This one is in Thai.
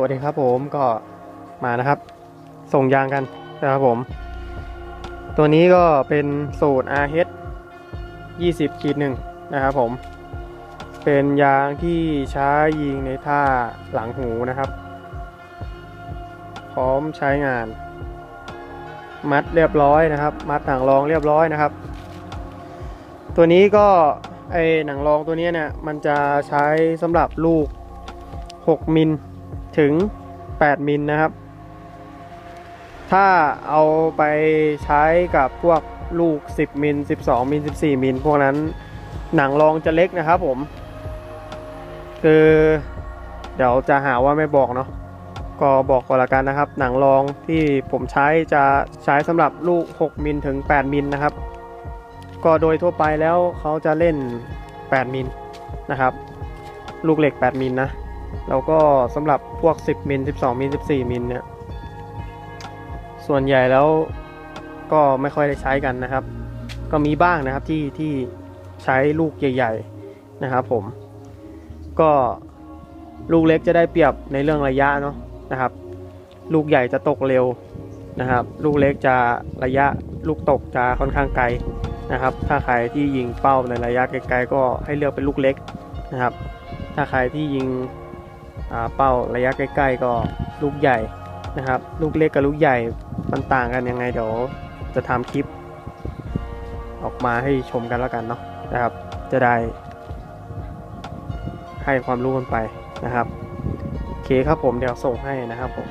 วัสดีครับผมก็มานะครับ ส่งยางกันนะครับผม ตัวนี้ก็เป็นสูตร RH 20ขีดหนึ่งนะครับผม เป็นยางที่ใช้ยิงในท่าหลังหูนะครับ พร้อมใช้งาน มัดเรียบร้อยนะครับ มัดหนังรองเรียบร้อยนะครับ ตัวนี้ก็ไอหนังรองตัวนี้เนี่ยมันจะใช้สำหรับลูก 6 มิล ถึง 8 มิลนะครับ ถ้าเอาไปใช้กับพวกลูก 10 มิล 12 มิล 14 มิล พวกนั้นหนังรองจะเล็กนะครับผม คือ เดี๋ยวจะหาว่าไม่บอกเนาะก็บอกก่อนละกันนะครับ หนังรองที่ผมใช้จะใช้สำหรับลูก 6 มิลถึง 8 มิลนะครับ ก็โดยทั่วไปแล้วเขาจะเล่น 8 มิลนะครับ ลูกเหล็ก 8 มิลนะ แล้วก็สำหรับพวก 10 มิล 12 มิล 14 มิลเนี่ย ส่วนใหญ่แล้วก็ไม่ค่อยได้ใช้กันนะครับ ก็มีบ้างนะครับที่ที่ใช้ลูกใหญ่ ๆนะครับผม ก็ลูกเล็กจะได้เปรียบในเรื่องระยะเนาะนะครับ ลูกใหญ่จะตกเร็วนะครับ ลูกเล็กจะระยะลูกตกจะค่อนข้างไกลนะครับ ถ้าใครที่ยิงเป้าในระยะไกลๆก็ให้เลือกเป็นลูกเล็กนะครับ ถ้าใครที่ยิง เป้าระยะใกล้ๆก็ลูกใหญ่นะครับ ลูกเล็กกับลูกใหญ่มันต่างกันยังไงเดี๋ยวจะทำคลิป ออกมาให้ชมกันแล้วกันเนาะนะครับ จะได้ ให้ความรู้กันไปนะครับโอเคครับผมเดี๋ยวส่งให้นะครับผม